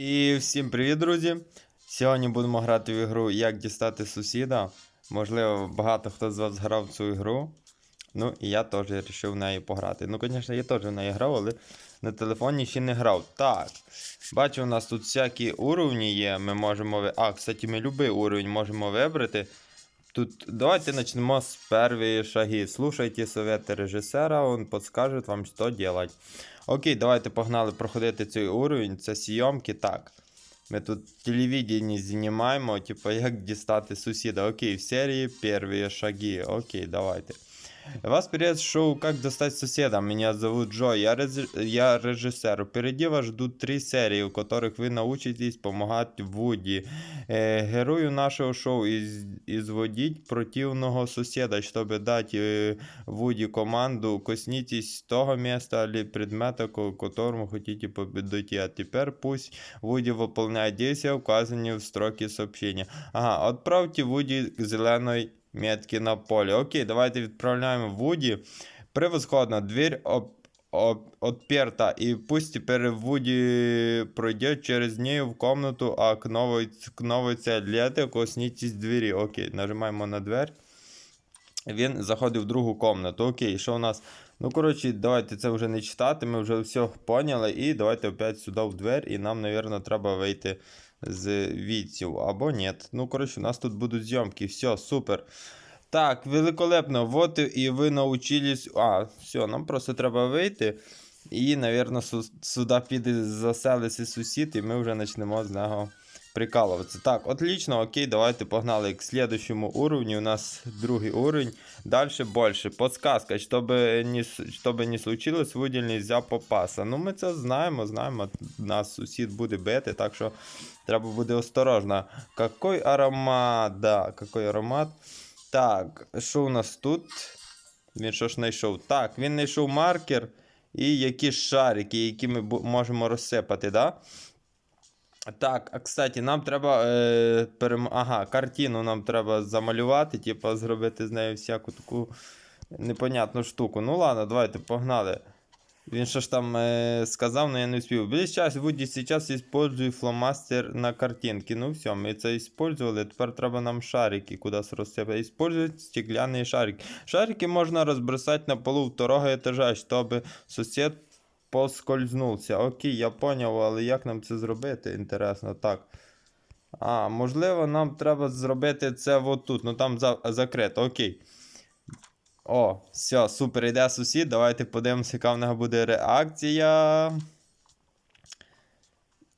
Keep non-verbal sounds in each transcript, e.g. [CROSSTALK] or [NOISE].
І всім привіт, друзі! Сьогодні будемо грати в ігру Як дістати сусіда. Можливо, багато хто з вас грав цю ігру. Ну, і я теж вирішив в неї пограти. Ну, звісно, я теж в неї грав, але на телефоні ще не грав. Так. Бачу, у нас тут всякі уровні є. Ми можемо. А, кстати, ми будь-який уровень можемо вибрати. Тут давайте почнемо з першої шаги. Слушайте совети режисера, він підскаже вам, що делать. Окей, давайте погнали проходити цей уровень. Це сйомки. Так. Ми тут телевидение знімаємо, типу, як дістати сусіда. Окей, в серії перші шаги. Окей, давайте. Вас привет шоу «Как достать соседа». Меня зовут Джо, я, рез- я режиссер. Впереди вас ждут три серии, в которых вы научитесь помогать Вуді. Е, герою нашого шоу із, ізводіть противного сусіда, щоб дати е, Вуді команду «Коснитесь того места или предмета, к которому хотите подойти». А теперь пусть Вуді выполняет действия, указанные в строке сообщения. Ага, отправьте Вуді к зеленой метки на полі. Окей, давайте відправляємо Вуді. Превосходно, дверь об, об, отперта, и пусть теперь Вуди пройдет через нее в комнату, а к новой, к новой коснитесь. Окей, нажимаємо на дверь. Він заходив в другу комнату. Окей, що у нас? Ну, коротше, давайте це вже не читати, ми вже все поняли. І давайте опять сюди в двері, і нам, мабуть, треба вийти з відсів. Або ні. Ну, коротше, у нас тут будуть зйомки. Все, супер. Так, великолепно. Вот і ви научились. А, все, нам просто треба вийти. І, мабуть, сюди піде заселиться сусід, і ми вже почнемо з нього прикалуватися. Так, отлично, окей, давайте погнали к следующему уровню. У нас другий уровень. Дальше больше. Подсказка, щоб не, щоб не случилось, выдель нельзя попасти. Ну, ми це знаємо, знаємо. Нас сусід буде бити, так що треба буде осторожно. Какой аромат? Да, какой аромат? Так, що у нас тут? Він що ж знайшов? Так, він знайшов маркер і якісь шарики, які ми можемо розсипати, да? Так, а кстати, нам треба. Е, перем... Ага, картину нам треба замалювати, типу, зробити з нею всяку таку непонятну штуку. Ну ладно, давайте, погнали. Він що ж там е, сказав, але я не успів. Весь час Вуді зараз используй фломастер на картинки. Ну все, ми це использовали. Тепер треба нам шарики кудись розсипати. Используй стеклянні шарики. Шарики можна розбросати на полу второго етажа, щоб сусід поскользнувся. Окей, я поняв, але як нам це зробити? Інтересно, так. А, можливо, нам треба зробити це отут. Ну там за... закрито, окей. О, все, супер, йде сусід. Давайте подивимося, яка в нього буде реакція.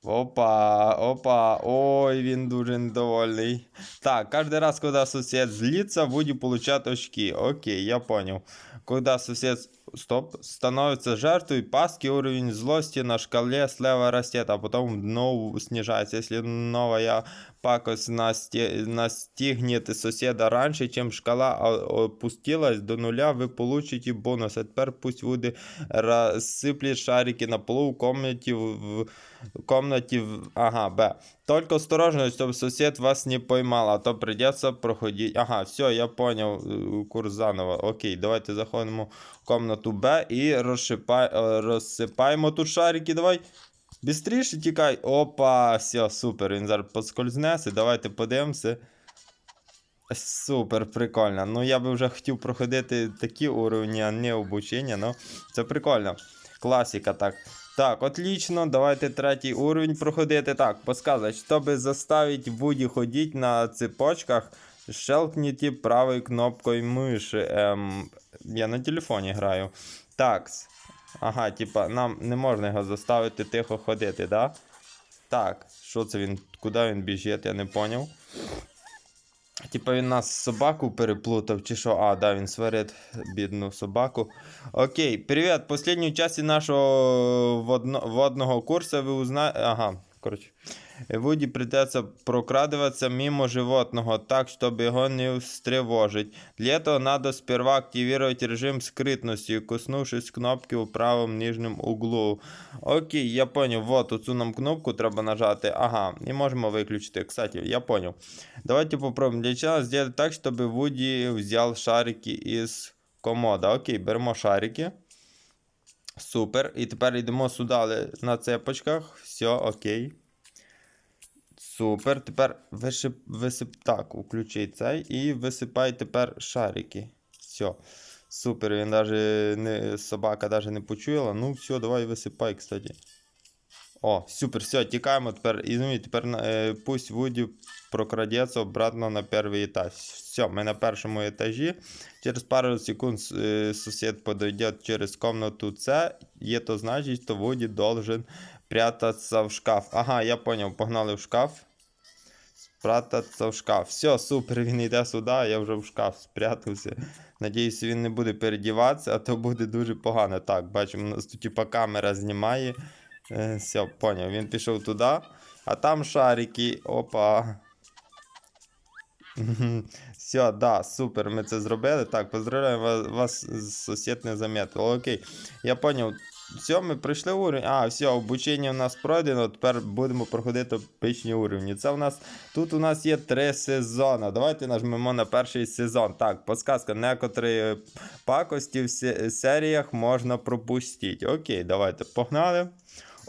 Опа, опа, ой, він дуже недовольний. Так, каждый раз, коли сосед злится, Вуди получать очки. Окей, я понял. Когда сосед стоп, становится жертвой, паски уровень злости на шкале слева растет, а потом дно снижается. Если новая пакость насте- настигнет соседа раньше, чем шкала о- опустилась до нуля, вы получите бонус. А теперь пусть Вуди рассыплет шарики на полу в комнате в, в комнате в... Ага, Б. Только осторожно, чтобы сосед вас не поймал, а то придется проходить. Ага, все, я понял. э, Курс заново. Окей, давайте заходимо в комнату Б і розшипай... е, розсипаємо тут шарики. Давай. Бістріше тікай. Опа, все, супер. Він зараз поскользнеться. Давайте подивимося. Супер, прикольно. Ну я би вже хотів проходити такі уровні, а не обучення. Ну, це прикольно. Класика так. Так, отлично. Давайте третій уровень проходити. Так, подсказать, чтобы заставить Вуди ходить на цепочках, щелкните правой кнопкой миші. Ем, я на телефоні граю. Так. Ага, типа, нам не можна його заставити тихо ходити, да? Так, що це він? Куди він біжить, я не поняв. Типа він нас собаку переплутав, чи що? А, да, він сварить бідну собаку. Окей, привіт. Последній часі нашого водно, водного курсу ви узнаєте. Ага, коротше. Вуді придется прокрадываться мимо животного так, чтобы его не встревожить. Для этого надо сперва активировать режим скрытности, коснувшись кнопки в правом нижнем углу. Окей, я понял. Вот оцю нам кнопку треба нажати. Ага, і можемо виключити. Кстати, я понял. Давайте попробуем. Для начала сделать так, чтобы Вуди взял шарики из комода. Окей, беремо шарики. Супер. І тепер йдемо сюди на цепочках. Все, окей. Супер. Тепер висип, висип так, включи цей і висипай тепер шарики. Все. Супер, він навіть не, собака навіть не почула. Ну, все, давай висипай, кстати. О, супер, все, тікаємо тепер. Извини, тепер е, пусть Вуді прокрадеться обратно на перший етаж. Все, ми на першому етажі. Через пару секунд е, сусід подойде через комнату С. Є то значить, що Вуді должен прятаться в шкаф. Ага, я понял, погнали в шкаф. Спрятаться в шкаф. Все, супер, він йде сюди, я вже в шкаф спрятався. Надіюсь, він не буде передіватися, а то буде дуже погано. Так, бачимо, у нас тут типа камера знімає. Е, все, поняв, він пішов туди, а там шарики. Опа. [LAUGHS] Все, да, супер, ми це зробили. Так, поздравляю вас, вас сусід не. Окей, я поняв. Все, ми пройшли уровень. А, все, обучення у нас пройдено. Тепер будемо проходити пичні уровні. Це у нас тут у нас є три сезони. Давайте нажмемо на перший сезон. Так, подсказка, некоторі пакості в се- серіях можна пропустити. Окей, давайте погнали.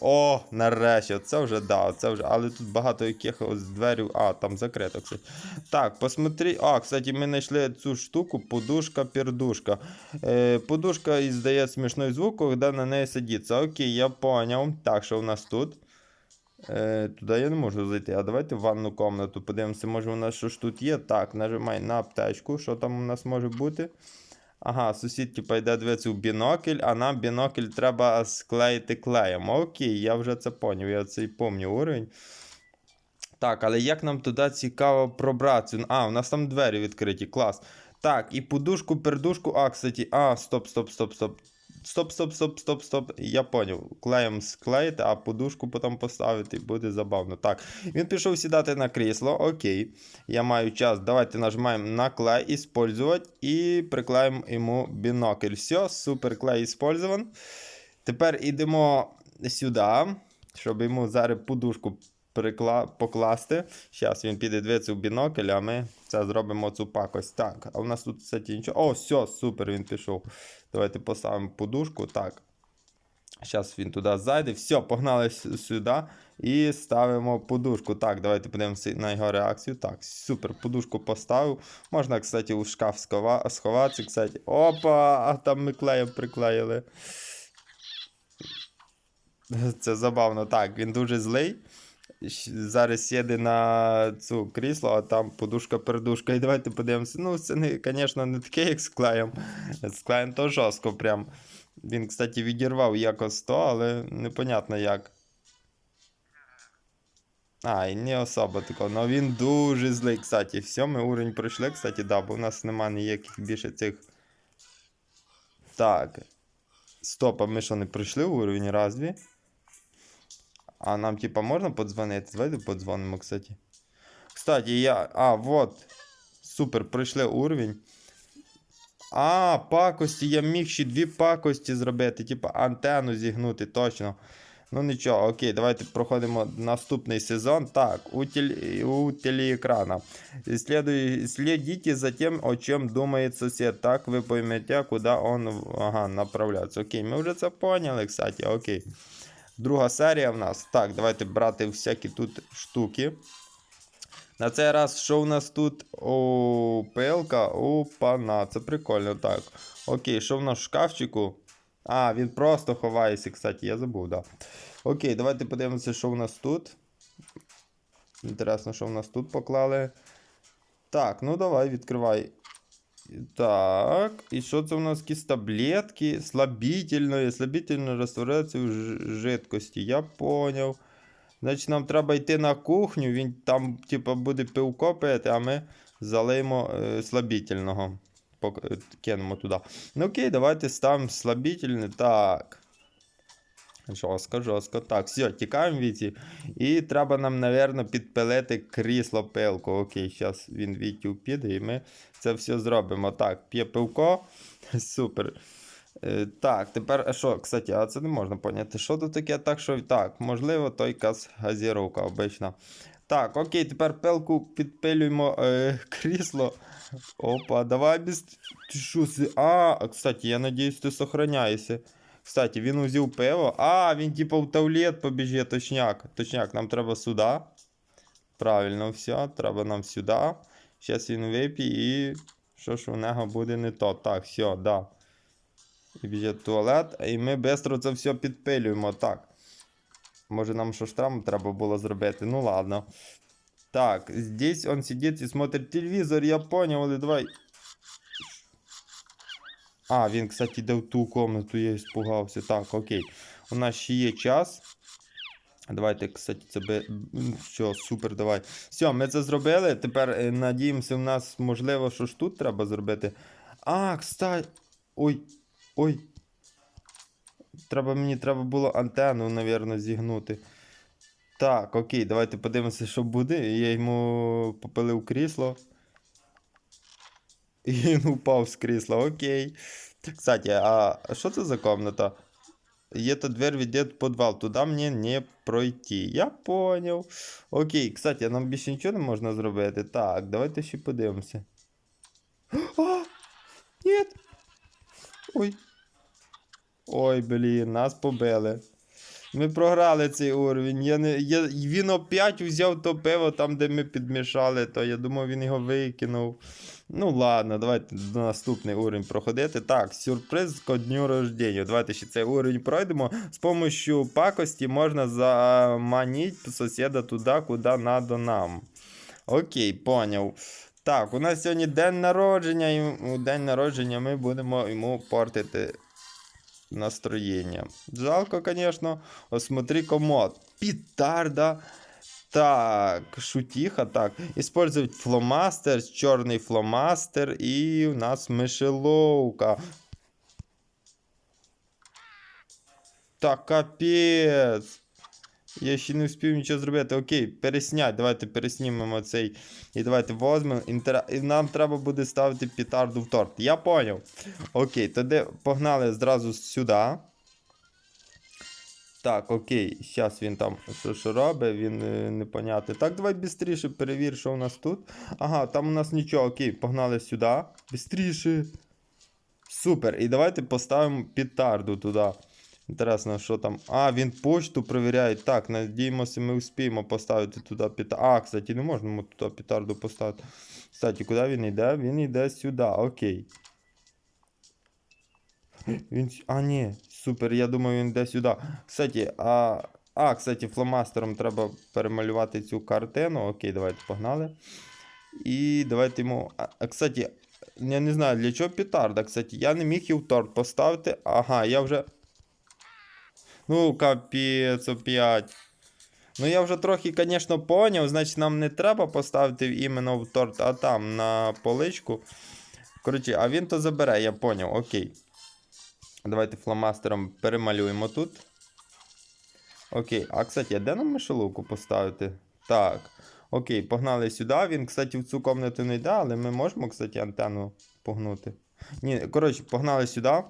О, нарешті, це вже да, це вже, але тут багато якихось дверів. А, там закрито, кстати. Так, посмотри. А, кстати, ми знайшли цю штуку, подушка-пердушка. Е, подушка іздає смішний звук, коли на неї сидіться. Окей, я поняв. Так, що у нас тут? Е, туди я не можу зайти. А давайте в ванну комнату подивимося, може у нас що ж тут є. Так, нажимай на аптечку, що там у нас може бути. Ага, сусід типа йде дивитися в бінокль, а нам бінокль треба склеїти клеєм. Окей, я вже це поняв, я цей помню уровень. Так, але як нам туди цікаво пробратися? А, у нас там двері відкриті, клас. Так, і подушку, пердушку. А, кстати, а, стоп, стоп, стоп, стоп. Стоп, стоп, стоп, стоп, стоп. Я поняв. Клеєм склеїти, а подушку потім поставити. Буде забавно. Так, він пішов сідати на крісло. Окей. Я маю час. Давайте нажимаємо на клей «Іспользувати» і приклеїмо йому бінокль. Все, супер клей іспользован. Тепер йдемо сюди, щоб йому зараз подушку прикла... покласти. Зараз він піде дивитися в бінокль, а ми це зробимо цю пакость. Так, а у нас тут, кстати, нічого. О, все, супер, він пішов. Давайте поставимо подушку. Так. Зараз він туди зайде. Все, погнали сюди і ставимо подушку. Так, давайте подивимося на його реакцію. Так, супер, подушку поставив. Можна, кстати, у шкаф сховатися. Кстати. Опа! А там ми клеєм приклеїли. Це забавно. Так, він дуже злий. Зараз сіде на цю крісло, а там подушка-пердушка. І давайте подивимося. Ну, це, не, звісно, не таке, як з клеєм. З клеєм то жорстко прям. Він, кстати, відірвав якось то, але непонятно як. А, і не особо такого. Ну він дуже злий, кстати. Все, ми уровень пройшли, кстати, да, бо у нас нема ніяких більше цих. Так. Стоп, а ми що не пройшли уровень разві? А нам, типа, можна подзвонити? Давайте подзвонимо, кстати. Кстати, я. А, вот. Супер, пройшли уровень. А, пакості, я міг ще дві пакості зробити, типа антенну зігнути, точно. Ну нічого, окей, давайте проходимо наступний сезон. Так, у, теле, у телеэкрана. Следуй, следите за тем, о чем думает сосед. Так вы поймете, куда он ага, направляется. Окей, ми вже це поняли, кстати, окей. Друга серія в нас. Так, давайте брати всякі тут штуки. На цей раз, що у нас тут? О, пилка. Опана, це прикольно. Так. Окей, що в нас в шкафчику? А, він просто ховається, кстати, я забув, да. Окей, давайте подивимося, що в нас тут. Інтересно, що в нас тут поклали. Так, ну давай, відкривай. Так, і що це у нас якісь таблетки? слабітельної, ресторацію в жидкості. Я поняв. Значить, нам треба йти на кухню, він там, типу, буде пивко пити, а ми залиємо е, слабітельного. Е, Кинемо туди. Ну окей, давайте ставимо слабітельне. Так. Жорстко, жорстко. Так, все, тікаємо віці. І треба нам, напевно, підпилити крісло пилку. Окей, зараз він вітю піде, і ми це все зробимо. Так, п'є пивко. [LAUGHS] Супер. Е, так, тепер, а що, кстати, а це не можна поняти. Що тут таке? Так, що так, можливо, той якась газіровка обична. Так, окей, тепер пилку підпилюємо е, [LAUGHS] крісло. Опа, давай без. Ти що? А, кстати, я надіюсь, ти сохраняєшся. Кстати, він узяв пиво. А, він типа в туалет побіжить, точняк. Точняк, нам треба сюди. Правильно, все, треба нам сюди. Зараз він вип'є і. Що ж у нього буде не то. Так, все, да. І біжить туалет, і ми швидко це все підпилюємо. Так. Може нам що ж там треба було зробити? Ну ладно. Так, здесь он сидит и смотрит телевизор, я понял, але давай. А, він, кстати, йде в ту комнату, я испугався. Так, окей. У нас ще є час. Давайте, кстати, це би. Все, супер, давай. Все, ми це зробили. Тепер е, надіємося, у нас можливо, що ж тут треба зробити. А, кстати. Ой. Ой. Треба мені треба було антенну, напевно, зігнути. Так, окей, давайте подивимося, що буде. Я йому попилив крісло. [LAUGHS] І він упав з крісла, окей. Кстати, а що це за комната? Эта дверь ведет в подвал, туда мне не пройти. Я понял. Окей, кстати, нам більше нічого не можна зробити. Так, давайте ще подивимося. [GASPS] А! Нет! Ой. Ой, блін, нас побили. Ми програли цей уровень. Я не, я, він опять взяв то пиво там, де ми підмішали, то я думав, він його викинув. Ну ладно, давайте до наступний уровень проходити. Так, сюрприз ко дню рождення. Давайте ще цей уровень пройдемо. З допомогою пакості можна заманити сусіда туди, куди надо нам. Окей, поняв. Так, у нас сьогодні день народження, і у день народження ми будемо йому портити настроєння. Жалко, звісно. Осмотри комод. Пітарда. Так, шутіха, так. Использовать фломастер, чорний фломастер, і у нас мишеловка. Так, капець. Я ще не встиг нічого зробити. Окей, переснять. Давайте переснімемо цей. І давайте возьмемо. Інтера... І нам треба буде ставити петарду в торт. Я поняв. Окей, тоді погнали зразу сюди. Так, окей, зараз він там що, що робить, він е, непонятний. Так, давай швидше перевір, що у нас тут. Ага, там у нас нічого, окей, погнали сюди. Бістріше. Супер. І давайте поставимо петарду туди. Інтересно, що там. А, він почту перевіряє. Так, надіємося, ми успіємо поставити туди петарду. А, кстати, не можна туди петарду поставити. Кстати, куди він йде? Він йде сюди, окей. Він... А, ні, супер, я думаю, він йде сюди. Кстати, а. А, кстати, фломастером треба перемалювати цю картину. Окей, давайте погнали. І давайте йому. А, кстати, я не знаю, для чого петарда. Кстати, я не міг в торт поставити. Ага, я вже. Ну, капець, опять. Ну, я вже трохи, звісно, поняв. Значить, нам не треба поставити іменно в торт, а там на поличку. Коротше, а він то забере, я поняв, окей. Давайте фломастером перемалюємо тут. Окей, а кстати, а де нам мишеловку поставити? Так. Окей, погнали сюди. Він, кстати, в цю комнату не йде, але ми можемо, кстати, антенну погнути. Ні, коротше, погнали сюди.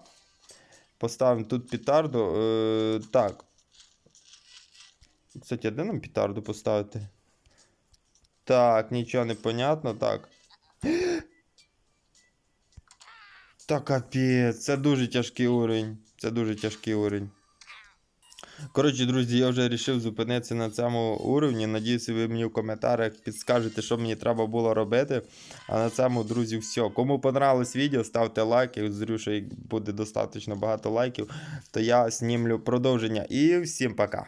Поставимо тут петарду. Е, так. Кстати, а де нам петарду поставити? Так, нічого не понятно, так. Та капець, це дуже тяжкий уровень. Це дуже тяжкий уровень. Коротше, друзі, я вже вирішив зупинитися на цьому уровні. Надіюся, ви мені в коментарях підскажете, що мені треба було робити. А на цьому, друзі, все. Кому понравилось відео, ставте лайки. Зрю, що буде достатньо багато лайків, то я знімлю продовження. І всім пока.